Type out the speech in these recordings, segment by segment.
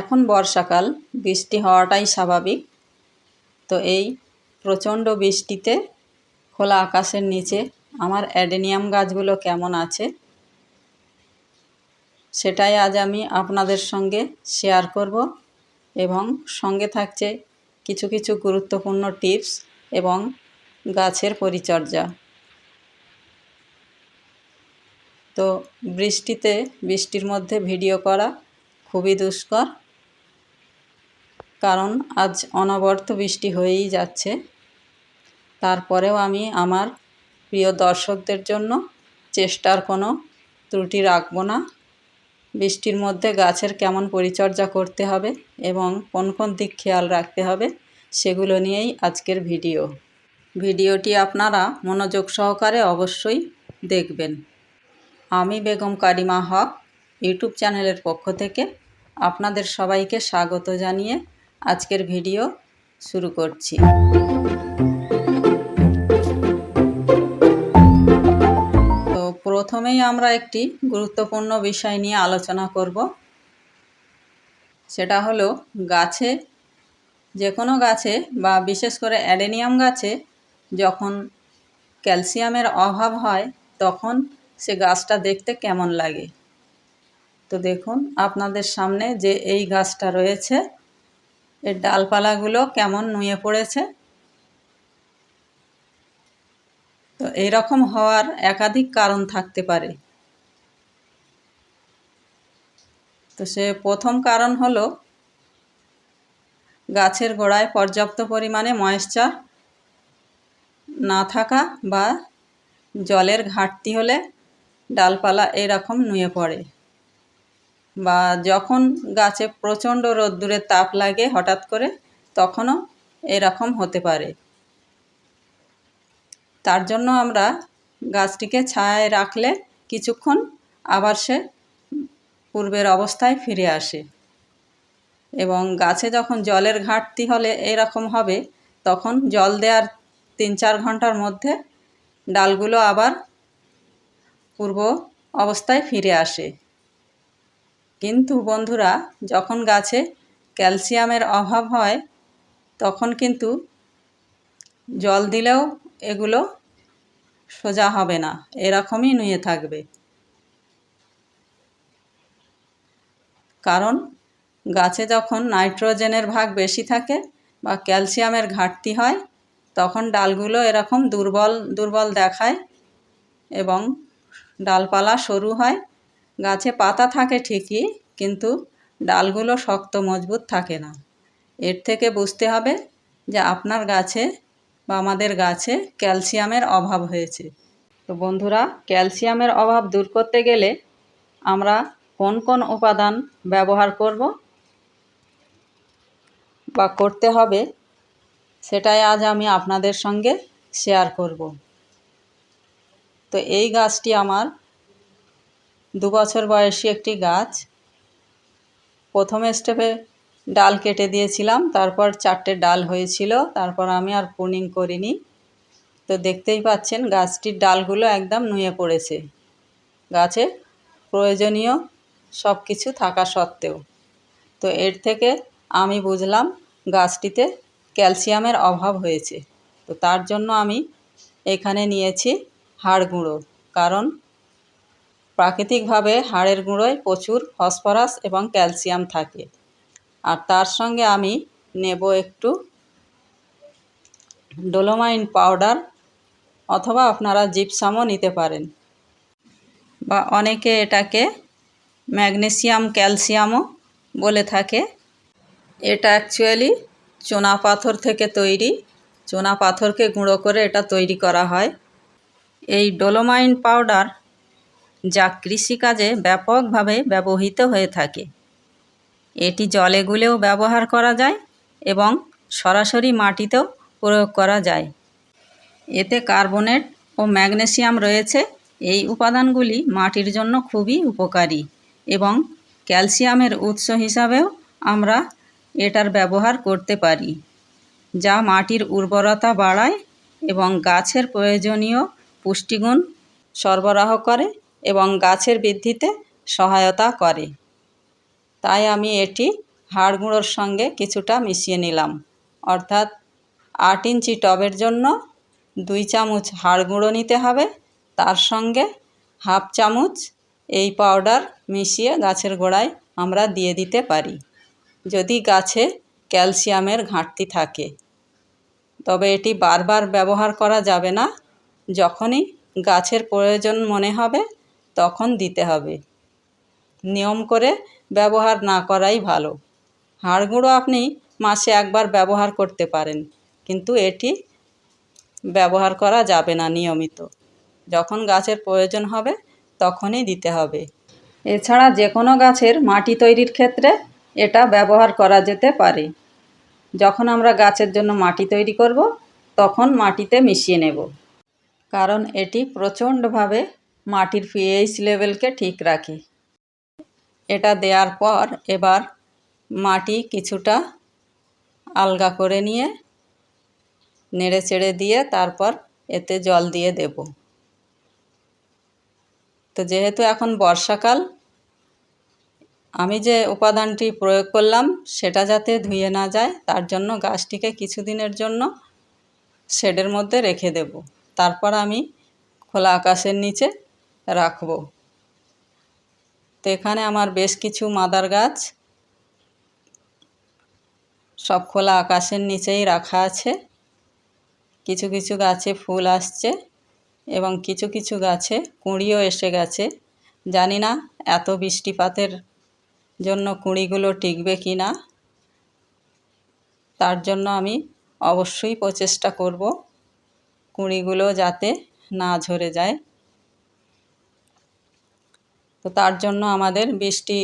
এখন বর্ষাকাল, বৃষ্টি হওয়াটাই স্বাভাবিক। তো এই প্রচণ্ড বৃষ্টিতে খোলা আকাশের নিচে আমার অ্যাডেনিয়াম গাছগুলো কেমন আছে, সেটাই আজ আমি আপনাদের সঙ্গে শেয়ার করব এবং সঙ্গে থাকছে কিছু কিছু গুরুত্বপূর্ণ টিপস এবং গাছের পরিচর্যা। তো বৃষ্টিতে, বৃষ্টির মধ্যে ভিডিও করা খুবই দুষ্কর। কারণ আজ অনবরত বৃষ্টি হয়েই যাচ্ছে। তারপরেও আমি আমার প্রিয় দর্শকদের জন্য চেষ্টার কোনো ত্রুটি রাখব না। বৃষ্টির মধ্যে গাছের কেমন পরিচর্যা করতে হবে এবং কোন কোন দিক খেয়াল রাখতে হবে সেগুলো নিয়েই আজকের ভিডিও। ভিডিওটি আপনারা মনোযোগ সহকারে অবশ্যই দেখবেন। আমি বেগম কারিমা হক, ইউটিউব চ্যানেলের পক্ষ থেকে আপনাদের সবাইকে স্বাগত জানিয়ে আজকের ভিডিও শুরু করছি। তো প্রথমেই আমরা একটি গুরুত্বপূর্ণ বিষয় নিয়ে আলোচনা করব। সেটা হলো গাছে যে কোনো গাছে বা বিশেষ করে অ্যাডেনিয়াম গাছে যখন ক্যালসিয়ামের অভাব হয়, তখন সে গাছটা দেখতে কেমন লাগে? তো দেখুন, আপনাদের সামনে যে এই গাছটা রয়েছে এর ডালপালাগুলো কেমন নুয়ে পড়েছে? তো এইরকম হওয়ার একাধিক কারণ থাকতে পারে। তো সে প্রথম কারণ হলো, গাছের গোড়ায় পর্যাপ্ত পরিমাণে ময়েশ্চার না থাকা বা জলের ঘাটতি হলে ডালপালা এরকম নুয়ে পড়ে। বা যখন গাছে প্রচণ্ড রোদ্দুরের তাপ লাগে হঠাৎ করে, তখনও এরকম হতে পারে। তার জন্য আমরা গাছটিকে ছায়ায় রাখলে কিছুক্ষণ আবার সে পূর্বের অবস্থায় ফিরে আসে এবং গাছে যখন জলের ঘাটতি হলে এরকম হবে, তখন জল দেওয়ার তিন চার ঘণ্টার মধ্যে ডালগুলো আবার পূর্ব অবস্থায় ফিরে আসে। কিন্তু বন্ধুরা, যখন গাছে ক্যালসিয়ামের অভাব হয়, তখন কিন্তু জল দিলেও এগুলো সোজা হবে না, এরকমই নুয়ে থাকবে। কারণ গাছে যখন নাইট্রোজেনের ভাগ বেশি থাকে বা ক্যালসিয়ামের ঘাটতি হয়, তখন ডালগুলো এরকম দুর্বল দুর্বল দেখায় এবং ডালপালা সরু হয়। গাছে পাতা থাকে ঠিকই, কিন্তু ডালগুলো শক্ত, মজবুত থাকে না। এর থেকে বুঝতে হবে যে আপনার গাছে বা আমাদের গাছে ক্যালসিয়ামের অভাব হয়েছে। তো বন্ধুরা, ক্যালসিয়ামের অভাব দূর করতে গেলে আমরা কোন কোন উপাদান ব্যবহার করব বা করতে হবে সেটাই আজ আমি আপনাদের সঙ্গে শেয়ার করব। তো এই গাছটি আমার দু বছর বয়সী একটি গাছ। প্রথম স্টেপে ডাল কেটে দিয়েছিলাম, তারপর চারটে ডাল হয়েছিল, তারপর আমি আর পুনিং করিনি। তো দেখতেই পাচ্ছেন, গাছটির ডালগুলো একদম নুয়ে পড়েছে। গাছে প্রয়োজনীয় সব কিছু থাকা সত্ত্বেও। তো এর থেকে আমি বুঝলাম, গাছটিতে ক্যালসিয়ামের অভাব হয়েছে। তো তার জন্য আমি এখানে নিয়েছি হাড় গুঁড়ো। কারণ প্রাকৃতিকভাবে হাড়ের গুঁড়োয় প্রচুর ফসফরাস এবং ক্যালসিয়াম থাকে। আর তার সঙ্গে আমি নেব একটু ডোলোমাইন পাউডার অথবা আপনারা জিপসামও নিতে পারেন। বা অনেকে এটাকে ম্যাগনেসিয়াম, ক্যালসিয়ামও বলে থাকে। এটা অ্যাকচুয়ালি চোনা পাথর থেকে তৈরি। চোনা পাথরকে গুঁড়ো করে এটা তৈরি করা হয়। এই ডোলোমাইন পাউডার যা কৃষিকাজে ব্যাপকভাবে ব্যবহৃত হয়ে থাকে। এটি জলে গুলেও ব্যবহার করা যায় এবং সরাসরি মাটিতেও প্রয়োগ করা যায়। এতে কার্বনেট ও ম্যাগনেসিয়াম রয়েছে। এই উপাদানগুলি মাটির জন্য খুবই উপকারী এবং ক্যালসিয়ামের উৎস হিসাবেও আমরা এটার ব্যবহার করতে পারি, যা মাটির উর্বরতা বাড়ায় এবং গাছের প্রয়োজনীয় পুষ্টিগুণ সরবরাহ করে। এবং গাছের বৃদ্ধিতে সহায়তা করে। তাই আমি এটি হাড় গুঁড়োর সঙ্গে কিছুটা মিশিয়ে নিলাম। অর্থাৎ আট ইঞ্চি টবের জন্য দুই চামচ হাড় গুঁড়ো নিতে হবে। তার সঙ্গে হাফ চামচ এই পাউডার মিশিয়ে গাছের গোড়ায় আমরা দিয়ে দিতে পারি, যদি গাছে ক্যালসিয়ামের ঘাটতি থাকে। তবে এটি বারবার ব্যবহার করা যাবে না। যখনই গাছের প্রয়োজন মনে হবে তখন দিতে হবে। নিয়ম করে ব্যবহার না করাই ভালো। হাড় গুঁড়ো আপনি মাসে একবার ব্যবহার করতে পারেন, কিন্তু এটি ব্যবহার করা যাবে না নিয়মিত। যখন গাছের প্রয়োজন হবে, তখনই দিতে হবে। এছাড়া যে কোনো গাছের মাটি তৈরির ক্ষেত্রে এটা ব্যবহার করা যেতে পারে। যখন আমরা গাছের জন্য মাটি তৈরি করব, তখন মাটিতে মিশিয়ে নেব। কারণ এটি প্রচণ্ডভাবে মাটির পিএইচ লেভেলকে ঠিক রাখি। এটা দেওয়ার পর এবার মাটি কিছুটা আলগা করে নিয়ে নেড়ে চেড়ে দিয়ে তারপর এতে জল দিয়ে দেব। তো যেহেতু এখন বর্ষাকাল, আমি যে উপাদানটি প্রয়োগ করলাম সেটা যাতে ধুয়ে না যায়, তার জন্য গাছটিকে কিছুদিনের জন্য শেডের মধ্যে রেখে দেব। তারপর আমি খোলা আকাশের নিচে রাখব। তো এখানে আমার বেশ কিছু মাদার গাছ। সব খোলা আকাশের নিচেই রাখা আছে। কিছু কিছু গাছে ফুল আসছে এবং কিছু কিছু গাছে কুঁড়িও এসে গেছে। জানি না এত বৃষ্টিপাতের জন্য কুঁড়িগুলো টিকবে কি না। তার জন্য আমি অবশ্যই প্রচেষ্টা করব কুঁড়িগুলো যাতে না ঝরে যায়। তো তার জন্য আমাদের বৃষ্টি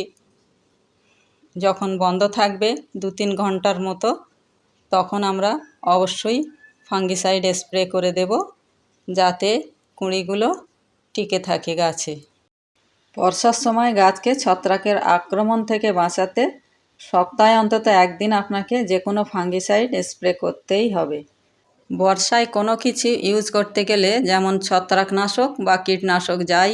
যখন বন্ধ থাকবে দু তিন ঘণ্টার মতো, তখন আমরা অবশ্যই ফাঙ্গিসাইড স্প্রে করে দেব যাতে কুঁড়িগুলো টিকে থাকে গাছে। বর্ষার সময় গাছকে ছত্রাকের আক্রমণ থেকে বাঁচাতে সপ্তাহে অন্তত একদিন আপনাকে যে কোনো ফাঙ্গিসাইড স্প্রে করতেই হবে। বর্ষায় কোনো কিছু ইউজ করতে গেলে যেমন ছত্রাকনাশক বা কীটনাশক যাই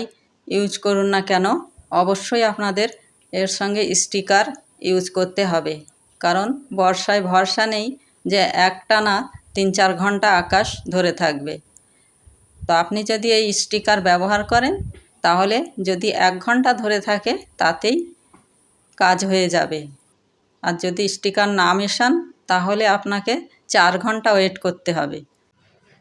ইউজ করুন না কেন, অবশ্যই আপনাদের এর সঙ্গে স্টিকার ইউজ করতে হবে। কারণ বর্ষায় ভরসা নেই যে একটানা তিন চার ঘণ্টা আকাশ ধরে থাকবে। তো আপনি যদি এই স্টিকার ব্যবহার করেন, তাহলে যদি এক ঘণ্টা ধরে থাকে, তাতেই কাজ হয়ে যাবে। আর যদি স্টিকার না মেশান, তাহলে আপনাকে চার ঘণ্টা ওয়েট করতে হবে।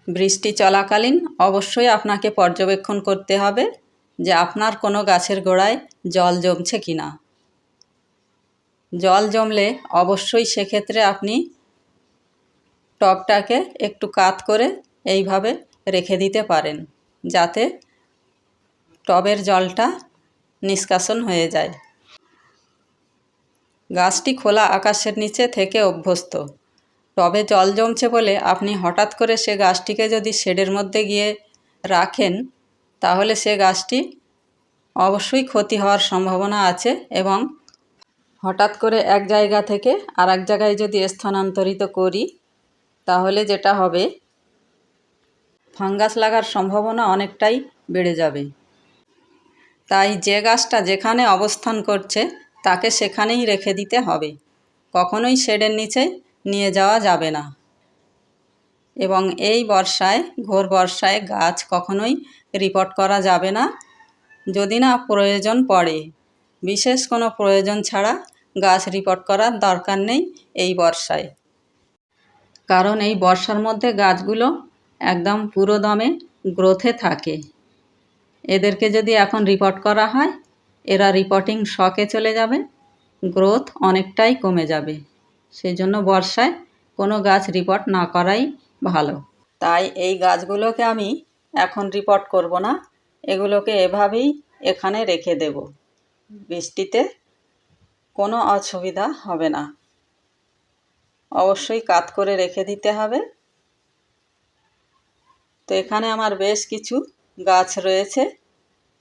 বৃষ্টি চলাকালীন অবশ্যই আপনাকে পর্যবেক্ষণ করতে হবে। যে আপনার কোনো গাছের গোড়ায় জল জমছে কি না। জল জমলে অবশ্যই সেক্ষেত্রে আপনি টবটাকে একটু কাত করে এইভাবে রেখে দিতে পারেন, যাতে টবের জলটা নিষ্কাশন হয়ে যায়। গাছটি খোলা আকাশের নিচে থেকে অভ্যস্ত। টবে জল জমছে বলে আপনি হঠাৎ করে সে গাছটিকে যদি শেডের মধ্যে গিয়ে রাখেন তাহলে সে গাছটি অবশ্যই ক্ষতি হওয়ার সম্ভাবনা আছে এবং হঠাৎ করে এক জায়গা থেকে আর এক জায়গায় যদি স্থানান্তরিত করি, তাহলে যেটা হবে, ফাঙ্গাস লাগার সম্ভাবনা অনেকটাই বেড়ে যাবে। তাই যে গাছটা যেখানে অবস্থান করছে, তাকে সেখানেই রেখে দিতে হবে। কখনোই শেডের নিচে নিয়ে যাওয়া যাবে না। এবং এই বর্ষায়, ঘোর বর্ষায় গাছ কখনোই রিপোর্ট করা যাবে না। যদি না প্রয়োজন পড়ে। বিশেষ কোনো প্রয়োজন ছাড়া গাছ রিপোর্ট করার দরকার নেই এই বর্ষায়। কারণ এই বর্ষার মধ্যে গাছগুলো একদম পুরো দমে গ্রোথে থাকে। এদেরকে যদি এখন রিপোর্ট করা হয়, এরা রিপোর্টিং শকে চলে যাবে গ্রোথ অনেকটাই কমে যাবে। সেই জন্য বর্ষায় কোনো গাছ রিপোর্ট না করাই ভালো। তাই এই গাছগুলোকে আমি এখন রিপোর্ট করব না। এগুলোকে এভাবেই এখানে রেখে দেব। বৃষ্টিতে কোনো অসুবিধা হবে না। অবশ্যই কাত করে রেখে দিতে হবে। তো এখানে আমার বেশ কিছু গাছ রয়েছে,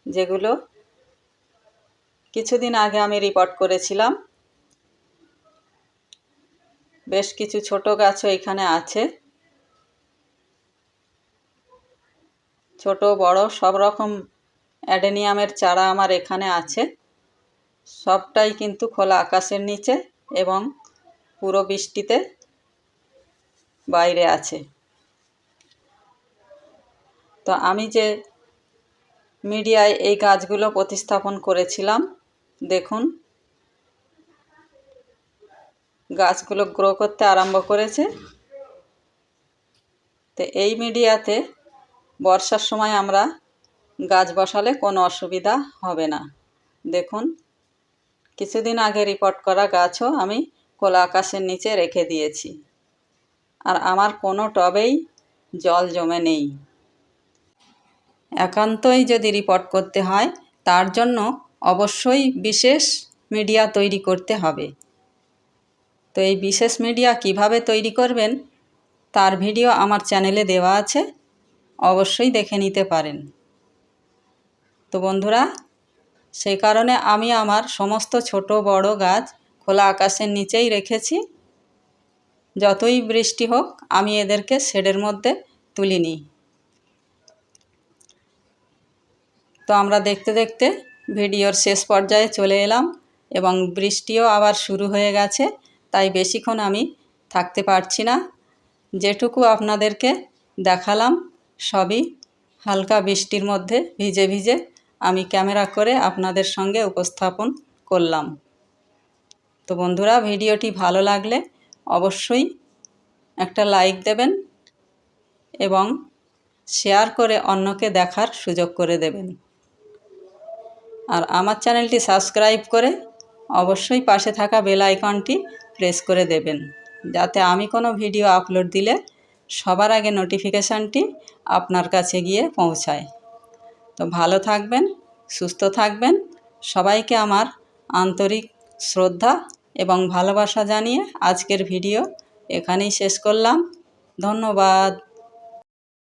যেগুলো কিছুদিন আগে আমি রিপোর্ট করেছিলাম। বেশ কিছু ছোট গাছও এখানে আছে। ছোট, বড়, সব রকম অ্যাডেনিয়ামের চারা আমার এখানে আছে। সবটাই কিন্তু খোলা আকাশের নিচে এবং পুরো বৃষ্টিতে বাইরে আছে। তো আমি যে মিডিয়ায় এই গাছগুলো প্রতিস্থাপন করেছিলাম, দেখুন। গাছগুলো গ্রো করতে আরম্ভ করেছে। তো এই মিডিয়াতে বর্ষার সময় আমরা গাছ বসালে কোনো অসুবিধা হবে না। দেখুন, কিছুদিন আগে রিপোর্ট করা গাছও আমি খোলা আকাশের নিচে রেখে দিয়েছি। আর আমার কোনো টবেই জল জমে নেই। একান্তই যদি রিপোর্ট করতে হয়, তার জন্য অবশ্যই বিশেষ মিডিয়া তৈরি করতে হবে। তো এই বিশেষ মিডিয়া কীভাবে তৈরি করবেন, তার ভিডিও আমার চ্যানেলে দেওয়া আছে। অবশ্যই দেখে নিতে পারেন। তো বন্ধুরা সেই কারণে আমি আমার সমস্ত ছোট বড় গাছ খোলা আকাশের নিচেই রেখেছি। যতই বৃষ্টি হোক, আমি এদেরকে শেডের মধ্যে তুলি নিই। তো আমরা দেখতে দেখতে ভিডিওর শেষ পর্যায়ে চলে এলাম এবং বৃষ্টিও আবার শুরু হয়ে গেছে, তাই বেশিক্ষণ আমি থাকতে পারছি না। যেটুকু আপনাদেরকে দেখালাম সবই হালকা বৃষ্টির মধ্যে ভিজে ভিজে আমি ক্যামেরা করে আপনাদের সঙ্গে উপস্থাপন করলাম। তো বন্ধুরা, ভিডিওটি ভালো লাগলে অবশ্যই একটা লাইক দেবেন এবং শেয়ার করে অন্যকে দেখার সুযোগ করে দেবেন। আর আমার চ্যানেলটি সাবস্ক্রাইব করে অবশ্যই পাশে থাকা বেল আইকনটি প্রেস করে দেবেন, যাতে আমি কোনো ভিডিও আপলোড দিলে সবার আগে নোটিফিকেশানটি আপনার কাছে গিয়ে পৌঁছায়। তো ভালো থাকবেন, সুস্থ থাকবেন। সবাইকে আমার আন্তরিক শ্রদ্ধা এবং ভালোবাসা জানিয়ে আজকের ভিডিও এখানেই শেষ করলাম। ধন্যবাদ।